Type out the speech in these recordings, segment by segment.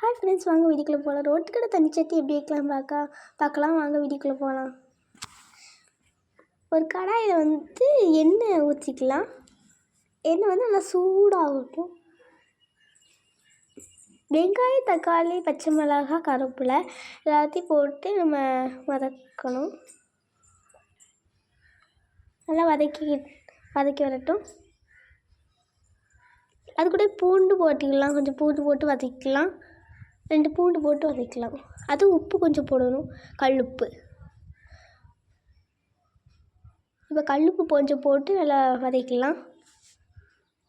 Hi friends வாங்க வீடியோக்குள்ளே போகலாம். ரோட்டு கடை தண்ணி சட்டி எப்படி வைக்கலாம் பார்க்கா பார்க்கலாம் வாங்க வீடியோக்குள்ளே போகலாம். ஒரு கடாயில் வந்து எண்ணெய் ஊற்றிக்கலாம். எண்ணெய் வந்து நல்லா சூடாகட்டும். வெங்காயம் தக்காளி பச்சை மிளகாய் கருவேப்பிலை எல்லாத்தையும் போட்டு நம்ம வதக்கணும். நல்லா வதக்கி வதக்கி வரட்டும். அது கூட பூண்டு போட்டுக்கலாம். கொஞ்சம் பூண்டு போட்டு வதக்கிக்கலாம் ரெண்டு பூண்டு போட்டு வதக்கலாம். அதுவும் உப்பு கொஞ்சம் போடணும். கல்லுப்பு. இப்போ கல்லுப்பு கொஞ்சம் போட்டு நல்லா வதக்கலாம்.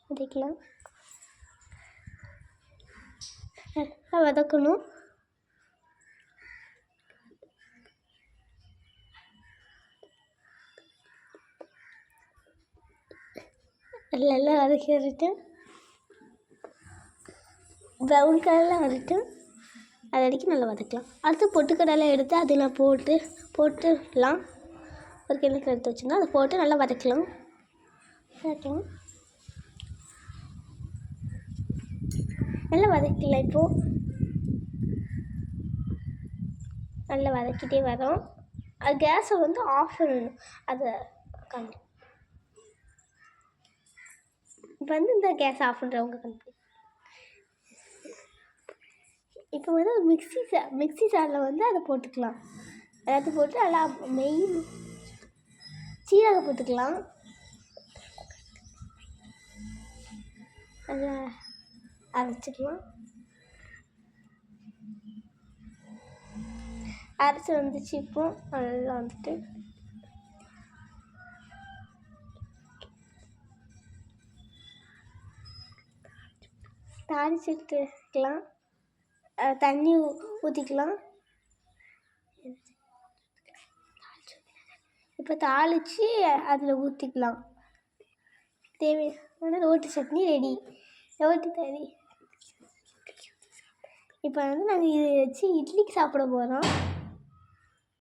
வதக்கலாம். நல்லா வதக்கணும். நல்லா வதக்கி வரட்டு ப்ரௌன் கலரில் வரட்டும் அது வரைக்கும் நல்லா வதக்கலாம். அடுத்து பொட்டுக்கடலை எடுத்து அதில் போட்டு போட்டுலாம். ஒரு கிணத்துல எடுத்து வச்சுருந்தோம் அதை போட்டு நல்லா வதக்கலாம். வதக்கலாம். நல்லா வதக்கலாம் இப்போது நல்லா வதக்கிட்டே வரோம். அது கேஸை வந்து ஆஃப் பண்ணணும். அதை கம்மி இப்போ வந்து இந்த கேஸ் ஆஃப் பண்ணுறவங்க கம்மி இப்போ வந்து மிக்சி மிக்ஸி மிக்சி மிக்ஸி ஜாரில் வந்து அதை போட்டுக்கலாம். எல்லாத்தையும் போட்டு நல்லா மெயின் சீரகம் போட்டுக்கலாம். நல்லா அரைச்சிக்கலாம். அரைச்சி வந்துச்சு இப்போ நல்லா வந்துட்டு. தாளிச்சுட்டுக்கலாம் தண்ணி ஊற்றிக்கலாம் இப்போ தாளித்து அதில் ஊற்றிக்கலாம் தேவையான ரோட்டு சட்னி ரெடி. ரோட்டு தறி இப்போ வந்து நாங்கள் இதை வச்சு இட்லிக்கு சாப்பிட போகிறோம்